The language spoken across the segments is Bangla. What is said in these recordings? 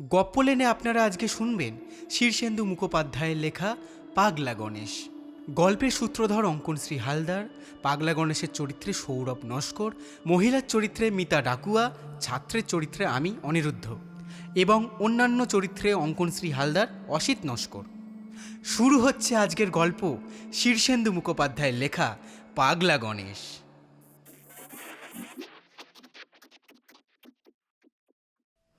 গপ্পলেনে আপনারা আজকে শুনবেন শীর্ষেন্দু মুখোপাধ্যায়ের লেখা পাগলা গণেশ। গল্পের সূত্রধর অঙ্কন শ্রী হালদার, পাগলা গণেশের চরিত্রে সৌরভ নস্কর, মহিলার চরিত্রে মিতা ডাকুয়া, ছাত্রের চরিত্রে আমি অনিরুদ্ধ এবং অন্যান্য চরিত্রে অঙ্কন শ্রী হালদার অসিত নস্কর। শুরু হচ্ছে আজকের গল্প শীর্ষেন্দু মুখোপাধ্যায়ের লেখা পাগলা গণেশ।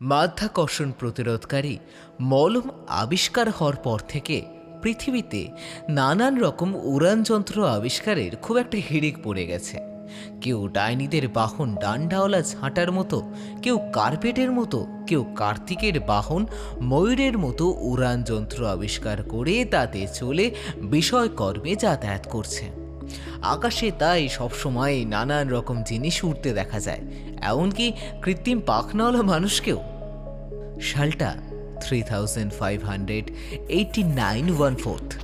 মাধ্যাকর্ষণ প্রতিরোধকারী মলম আবিষ্কার হওয়ার পর থেকে পৃথিবীতে নানান রকম উড়ানযন্ত্র আবিষ্কারের খুব একটা হিড়িক পড়ে গেছে। কেউ ডাইনিদের বাহন ডান্ডাওয়ালা ঝাঁটার মতো, কেউ কার্পেটের মতো, কেউ কার্তিকের বাহন ময়ূরের মতো উড়ান যন্ত্র আবিষ্কার করে তাতে চলে বিষয়কর্মে যাতায়াত করছে। আকাশে তাই সবসময় নানান রকম জিনিস উড়তে দেখা যায়। এমনকি কৃত্রিম পাখনাওয়ালা মানুষকেও সালটা three thousand five hundred nine one fourth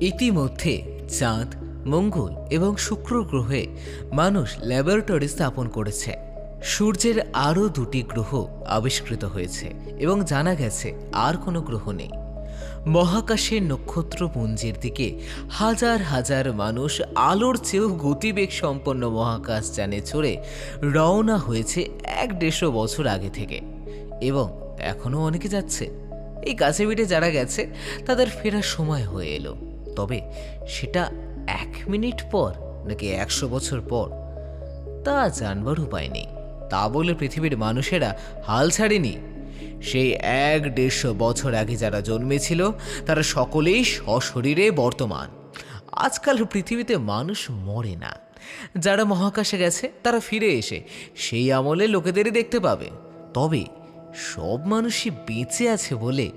ইতিমধ্যে চাঁদ, মঙ্গল এবং শুক্র গ্রহে মানুষ ল্যাবরেটরি স্থাপন করেছে। সূর্যের আরও দুটি গ্রহ আবিষ্কৃত হয়েছে এবং জানা গেছে আর কোনো গ্রহ নেই। মহাকাশের নক্ষত্রপুঞ্জের দিকে হাজার হাজার মানুষ আলোর চেয়েও গতিবেগ সম্পন্ন মহাকাশ যানে চড়ে রওনা হয়েছে এক দেড়শো বছর আগে থেকে। এবং এখনও অনেকে যাচ্ছে। এই কাছে পিঠে যারা গেছে, তাদের ফেরার সময় হয়ে এলো। তবে সেটা এক মিনিট পর নাকি একশো বছর পর? তা জানবার উপায় নেই। তা বলে পৃথিবীর মানুষেরা হাল ছাড়েনি। সেই এক দেড়শো বছর আগে যারা জন্মেছিল, তারা সকলেই সশরীরে বর্তমান। আজকাল পৃথিবীতে মানুষ মরে না। যারা মহাকাশে গেছে, তারা ফিরে এসে সেই আমলে লোকেদেরই দেখতে পাবে। তবে সব মানুষই বেঁচে আছে বলে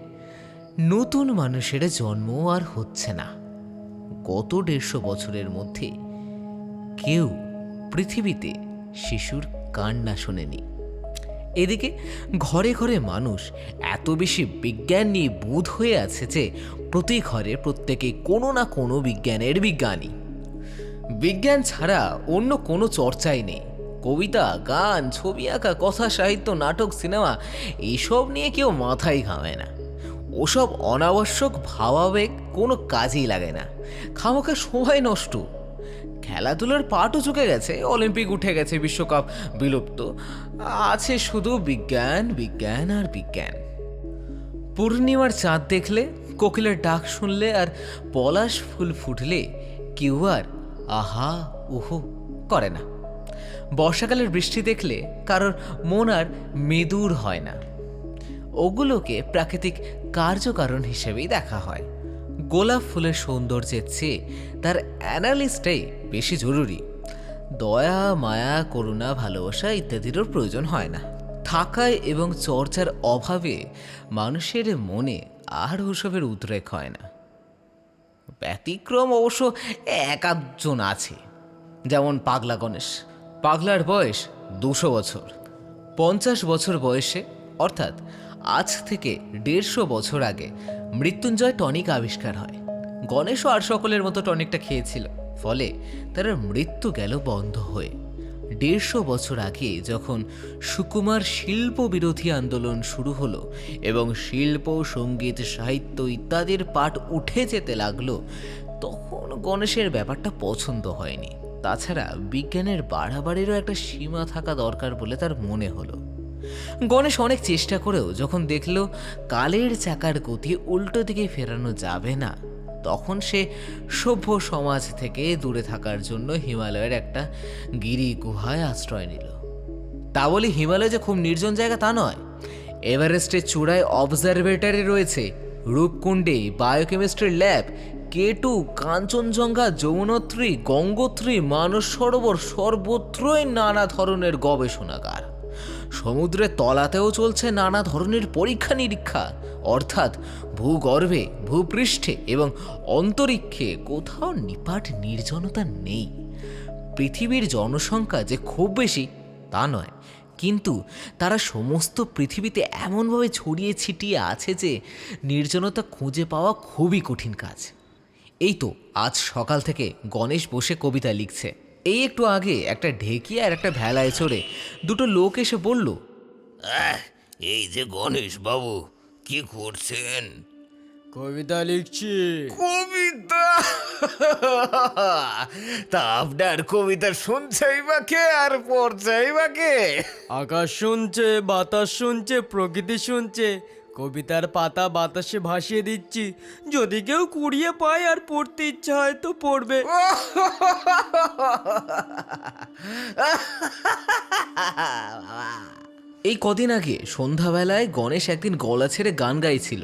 নতুন মানুষের জন্ম আর হচ্ছে না। গত দেড়শো বছরের মধ্যে কেউ পৃথিবীতে শিশুর কান্না শোনেনি। এদিকে ঘরে ঘরে মানুষ এত বেশি বিজ্ঞান নিয়ে বোধ হয়ে আছে যে প্রতি ঘরে প্রত্যেকে কোনো না কোনো বিজ্ঞানের বিজ্ঞানী। বিজ্ঞান ছাড়া অন্য কোনো চর্চাই নেই। কবিতা, গান, ছবি আঁকা, কথা, সাহিত্য, নাটক, সিনেমা এইসব নিয়ে কেউ মাথায় ঘামে না। ওসব অনাবশ্যক, ভাবাবেগ কোনো কাজেই লাগে না। খামোখা সময় নষ্ট। খেলাধুলার পাটও চুকে গেছে, অলিম্পিক উঠে গেছে, বিশ্বকাপ বিলুপ্ত। আছে শুধু বিজ্ঞান বিজ্ঞান আর বিজ্ঞান। পূর্ণিমার চাঁদ দেখলে, কোকিলের ডাক শুনলে আর পলাশ ফুল ফুটলে কেউ আর আহা উহু করে না। বর্ষাকালের বৃষ্টি দেখলে কারোর মন আর মেদুর হয় না। ওগুলোকে প্রাকৃতিক কার্যকারণ হিসেবেই দেখা হয়। গোলাপ ফুলের সৌন্দর্যের চেয়ে তার অ্যানালিস্টটাই বেশি জরুরি। দয়া, মায়া, করুণা, ভালোবাসা ইত্যাদিরও প্রয়োজন হয় না। থাকায় এবং চর্চার অভাবে মানুষের মনে আর ওসবের উদ্রেক হয় না। ব্যতিক্রম অবশ্য এক আধজন আছে। যেমন পাগলা গণেশ। পাগলার বয়স দুশো বছর। পঞ্চাশ বছর বয়সে, অর্থাৎ আজ থেকে দেড়শো বছর আগে, মৃত্যুঞ্জয় টনিক আবিষ্কার হয়। গণেশও আর সকলের মতো টনিকটা খেয়েছিল, ফলে তার মৃত্যু গেল বন্ধ হয়ে। দেড়শো বছর আগে যখন সুকুমার শিল্প বিরোধী আন্দোলন শুরু হলো এবং শিল্প, সংগীত, সাহিত্য ইত্যাদির পাঠ উঠে যেতে লাগল, তখন গণেশের ব্যাপারটা পছন্দ হয়নি। তাছাড়া বিজ্ঞানের বাড়াবাড়িরও একটা সীমা থাকা দরকার বলে তার মনে হলো। গণেশ অনেক চেষ্টা করেও যখন দেখল কালের চাকার গতি উল্টো দিকে ফেরানো যাবে না, তখন সে সভ্য সমাজ থেকে দূরে থাকার জন্য হিমালয়ের একটা গিরি গুহায় আশ্রয় নিল। তা বলে হিমালয় যে খুব নির্জন জায়গা তা নয়। এভারেস্টের চূড়ায় অবজারভেটরি রয়েছে। রূপকুণ্ডে বায়োকেমিস্ট্রির lab K two, Kanchenjunga, Yamunotri, Gangotri, Manas Sarovar সর্বত্রই নানা ধরনের গবেষণাগার। সমুদ্রের তলাতেও চলছে নানা ধরনের পরীক্ষা নিরীক্ষা অর্থাৎ ভূগর্ভে, ভূপৃষ্ঠে এবং অন্তরিক্ষে কোথাও নিপাট নির্জনতা নেই। পৃথিবীর জনসংখ্যা যে খুব বেশি, তা নয়। কিন্তু তারা সমস্ত পৃথিবীতে এমনভাবে ছড়িয়ে ছিটিয়ে আছে যে নির্জনতা খুঁজে পাওয়া খুবই কঠিন কাজ। এই তো আজ সকাল থেকে গণেশ বসে কবিতা লিখছে। এই একটু আগে একটা ঢেকি আর একটা ভেলায় চড়ে দুটো লোক এসে বলল এই যে গণেশ বাবু কি করছেন? কবিতা লিখছি। কবিতা? তা আপনার কবিতা শুনছেই বা কে আর পড়ছেই বা কে? আকাশ শুনছে বাতাস শুনছে প্রকৃতি শুনছে কবিতার পাতা বাতাসে ভাসিয়ে দিচ্ছি। যদি কেউ কুড়িয়ে পায় আর পড়তে ইচ্ছা হয় তো পড়বে। এই কদিন আগে সন্ধ্যাবেলায় গণেশ একদিন গলা ছেড়ে গান গাইছিল।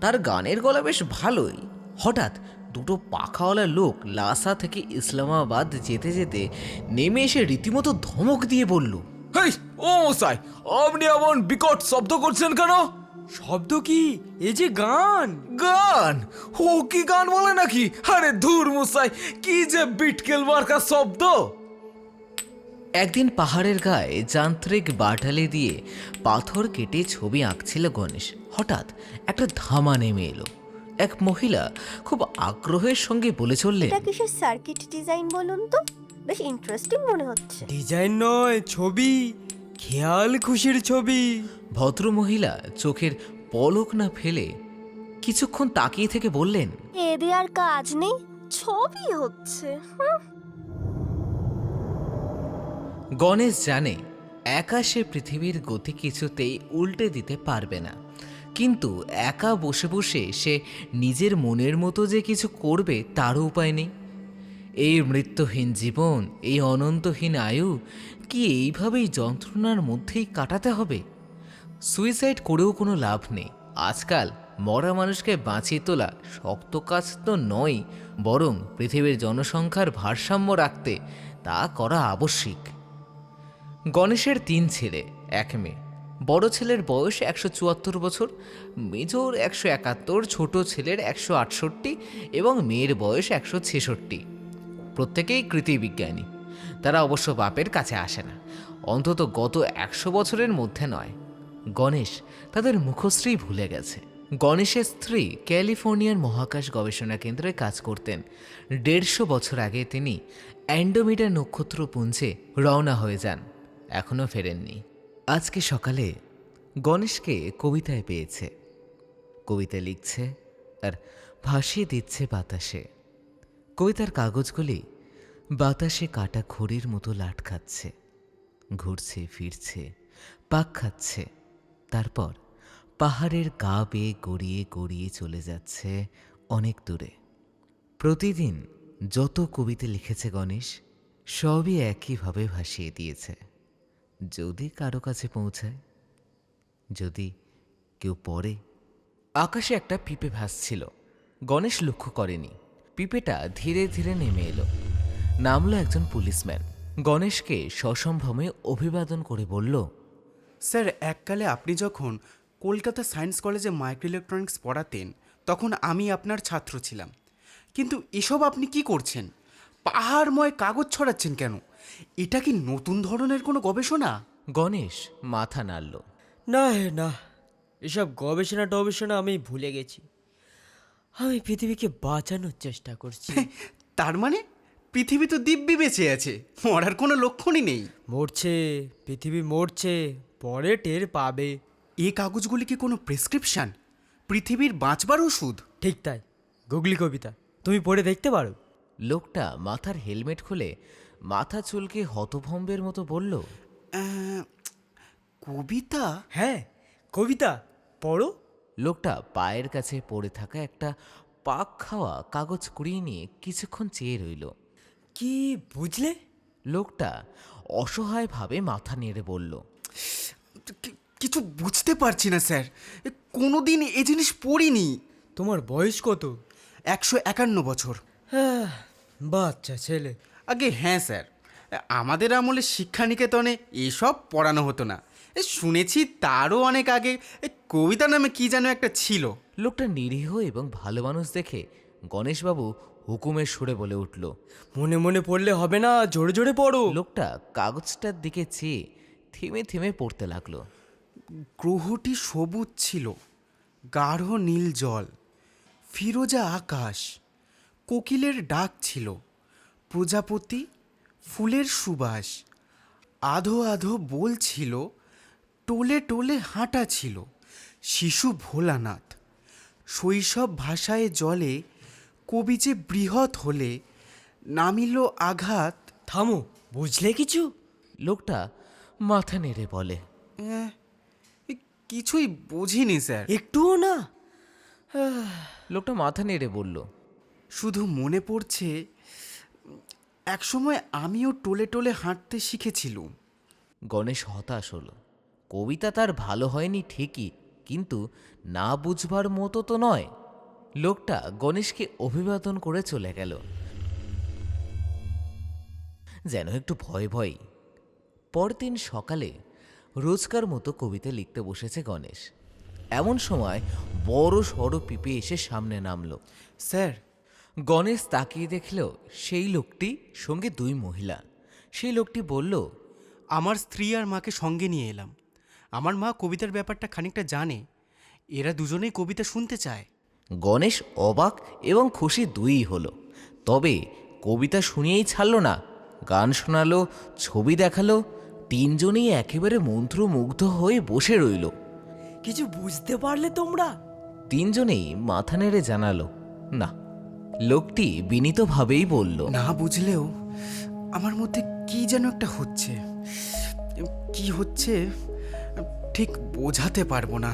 তার গানের গলা বেশ ভালোই। হঠাৎ দুটো পাখাওয়ালা লোক লাসা থেকে ইসলামাবাদ যেতে যেতে নেমে এসে রীতিমতো ধমক দিয়ে বলল হেই ও মশাই আপনি এমন বিকট শব্দ করছেন কেন? শব্দ কি? এ যে গান। গান? ও কি গান বলে নাকি? আরে ধুর মশাই কি যে বিটকেল মার্কা শব্দ। একদিন পাহাড়ের গায়ে যান্ত্রিক বাটালি দিয়ে পাথর কেটে ছবি আঁকছিল গণেশ। হঠাৎ একটা ধামা নেমে এলো। এক মহিলা খুব আগ্রহের সঙ্গে বলে চললেন এটা কিসের সার্কিট ডিজাইন বলুন তো? বেশ ইন্টারেস্টিং মনে হচ্ছে। ডিজাইন নয় ছবি। খেয়াল খুশির ছবি। ভদ্রমহিলা চোখের পলক না ফেলে কিছুক্ষণ তাকিয়ে থেকে বললেন এদে আর কাজ নেই ছবি হচ্ছে। গণেশ জানে একা সে পৃথিবীর গতি কিছুতেই উল্টে দিতে পারবে না। কিন্তু একা বসে বসে সে নিজের মনের মতো যে কিছু করবে তারও উপায় নেই। এই মৃত্যুহীন জীবন, এই অনন্তহীন আয়ু, কি এইভাবেই যন্ত্রণার মধ্যেই কাটাতে হবে? সুইসাইড করেও কোনো লাভ নেই। আজকাল মরা মানুষকে বাঁচিয়ে তোলা শক্ত কাজ তো নয়, বরং পৃথিবীর জনসংখ্যার ভারসাম্য রাখতে তা করা আবশ্যিক। গণেশের তিন ছেলে, এক মেয়ে। বড় ছেলের বয়স একশো চুয়াত্তর বছর, মেজর একশো একাত্তর, ছোট ছেলের একশো আটষট্টি এবং মেয়ের বয়স একশো ছেষট্টি। প্রত্যেকেই কৃতিবিজ্ঞানী তারা অবশ্য বাপের কাছে আসে না। অন্তত গত একশো বছরের মধ্যে নয়। গণেশ তাদের মুখশ্রী ভুলে গেছে। গণেশের স্ত্রী ক্যালিফোর্নিয়ার মহাকাশ গবেষণা কেন্দ্রে কাজ করতেন। দেড়শো বছর আগে তিনি অ্যান্ডোমিডা নক্ষত্রপুঞ্জে রওনা হয়ে যান। এখনও ফেরেননি। আজকে সকালে গণেশকে কবিতায় পেয়েছে। কবিতা লিখছে আর ভাসিয়ে দিচ্ছে বাতাসে। কবিতার কাগজগুলি বাতাসে কাটা খড়ির মতো লাট খাচ্ছে ঘুরছে, ফিরছে, পাক খাচ্ছে, তারপর পাহাড়ের গা বেয়ে গড়িয়ে গড়িয়ে চলে যাচ্ছে অনেক দূরে। প্রতিদিন যত কবিতা লিখেছে গণেশ, সবই একইভাবে ভাসিয়ে দিয়েছে। যদি কারও কাছে পৌঁছায়, যদি কেউ পড়ে। আকাশে একটা পিপে ভাসছিল, গণেশ লক্ষ্য করেনি। পিপেটা ধীরে ধীরে নেমে এলো। নামলো একজন পুলিশম্যান। গণেশকে সসম্ভ্রমে অভিবাদন করে বলল স্যার এককালে আপনি যখন কলকাতা সায়েন্স কলেজে মাইক্রো ইলেকট্রনিক্স পড়াতেন তখন আমি আপনার ছাত্র ছিলাম। কিন্তু এসব আপনি কি করছেন? পাহাড়ময় কাগজ ছড়াচ্ছেন কেন? এটা কি নতুন ধরনের কোনো গবেষণা? গণেশ মাথা নাড়ল। না হে না। এসব গবেষণা টবেষণা আমি ভুলে গেছি। আমি পৃথিবীকে বাঁচানোর চেষ্টা করছি। তার মানে? পৃথিবী তো দিব্যি বেঁচে আছে মরার কোনো লক্ষণই নেই। মরছে পৃথিবী মরছে পরে টের পাবে। এ কাগজগুলি কি কোনো প্রেসক্রিপশন? পৃথিবীর বাঁচবার ওষুধ? ঠিক তাই গুগলি কবিতা তুমি পড়ে দেখতে পারো। লোকটা মাথার হেলমেট খুলে মাথা চুলকে হতভম্বের মতো বলল কবিতা? হ্যাঁ কবিতা পড়ো। লোকটা পায়ের কাছে পড়ে থাকা একটা পাক খাওয়া কাগজ কুড়িয়ে নিয়ে কিছুক্ষণ চেয়ে রইল। কি বুঝলে? লোকটা অসহায়ভাবে মাথা নেড়ে বলল কিছু বুঝতে পারছি না স্যার। কোনো দিন এ জিনিস পড়িনি। তোমার বয়স কত? একশো একান্ন বছর। হ্যাঁ বাচ্চা ছেলে। আগে হ্যাঁ স্যার আমাদের আমলে শিক্ষানিকেতনে এসব পড়ানো হতো না। এ, শুনেছি তারও অনেক আগে। এ, কবিতা নামে কি যেন একটা ছিল। লোকটা নিরীহ এবং ভালো মানুষ দেখে গণেশবাবু হুকুমের সুরে বলে উঠল মনে মনে পড়লে হবে না জোরে জোরে পড়ো। লোকটা কাগজটার দিকে চেয়ে থেমে থেমে পড়তে লাগল। গ্রহটি সবুজ ছিল গাঢ় নীল জল ফিরোজা আকাশ কোকিলের ডাক ছিল প্রজাপতি ফুলের সুবাস আধো আধো বলছিল টোলে টোলে হাঁটা ছিল শিশু ভোলানাথ। শৈশব ভাষায় জলে কবি যে বৃহৎ হলে নামিল আঘাত। থামো বুঝলে কিছু? লোকটা মাথা নেড়ে বলে। কিছুই বুঝিনি স্যার। একটুও না। লোকটা মাথা নেড়ে বলল। শুধু মনে পড়ছে একসময় আমিও টোলে টোলে হাঁটতে শিখেছিলুম। গণেশ হতাশ হলো। কবিতা তার ভালো হয়নি ঠিকই, কিন্তু না বুঝবার মতো তো নয়। লোকটা গণেশকে অভিবাদন করে চলে গেল। যেন একটু ভয় ভয়। পরদিন সকালে রোজকার মতো কবিতা লিখতে বসেছে গণেশ। এমন সময় বড় সড়ো পিপে এসে সামনে নামলো। স্যার, গণেশ তাকিয়ে দেখল সেই লোকটি সঙ্গে দুই মহিলা। সেই লোকটি বলল, আমার স্ত্রী আর মাকে সঙ্গে নিয়ে এলাম। আমার মা কবিতার ব্যাপারটা খানিকটা জানে। এরা দুজনেই কবিতা শুনতে চায়। গণেশ অবাক এবং খুশি দুইই হলো। তবে কবিতা শুনিয়েই ছাড়ল না গান শোনালো ছবি দেখাল তিনজনেই একেবারে মন্ত্রমুগ্ধ হয়ে বসে রইল। কিছু বুঝতে পারলে তোমরা? তিনজনেই মাথা নেড়ে জানালো না। লোকটি বিনীতভাবেই বলল না বুঝলেও আমার মধ্যে কি যেন একটা হচ্ছে। কি হচ্ছে? ঠিক বোঝাতে পারব না।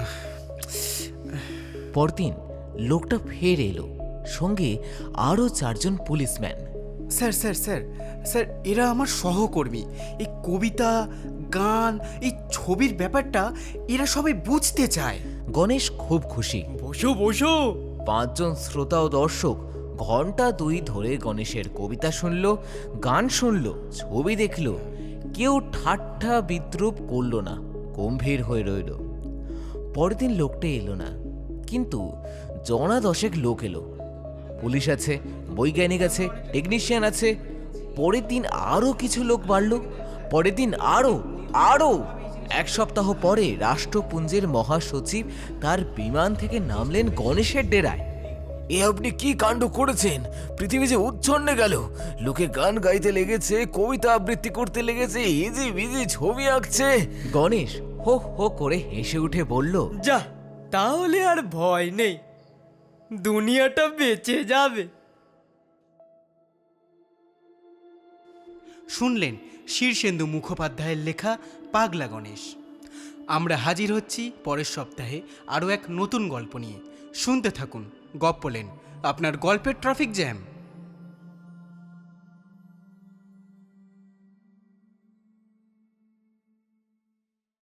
পরদিন লোকটা ফের এলো সঙ্গে আরও চারজন policeman. Sir sir sir sir এরা আমার সহকর্মী। এই কবিতা গান এই ছবির ব্যাপারটা এরা সবাই বুঝতে চায়। গণেশ খুব খুশি। বসো বসো। পাঁচজন শ্রোতা ও দর্শক ঘণ্টা দুই ধরে গণেশের কবিতা শুনল গান শুনল ছবি দেখল। কেউ ঠাট্টা বিদ্রুপ করল না। গম্ভীর হয়ে রইল। পরের দিন লোকটা এলো না কিন্তু জনা দশেক লোক এলো। পুলিশ আছে বৈজ্ঞানিক আছে টেকনিশিয়ান আছে। পরের দিন আরও কিছু লোক বাড়ল। পরের দিন আরও আরও এক সপ্তাহ পরে রাষ্ট্রপুঞ্জের মহাসচিব তার বিমান থেকে নামলেন গণেশের ডেরায়। এ আপনি কি কাণ্ড করেছেন? পৃথিবী যে উচ্ছন্নে গেল। লোকে গান গাইতে লেগেছে কবিতা আবৃত্তি করতে লেগেছে ইজি বিজি ছবি আঁকছে। গণেশ হো হো করে হেসে উঠে বলল যা তাহলে আর ভয় নেই। দুনিয়াটা বেঁচে যাবে। শুনলেন শীর্ষেন্দু মুখোপাধ্যায়ের লেখা পাগলা গণেশ। আমরা হাজির হচ্ছি পরের সপ্তাহে আরও এক নতুন গল্প নিয়ে। শুনতে থাকুন গপ্পলেন আপনার গল্পের ট্রাফিক জ্যাম।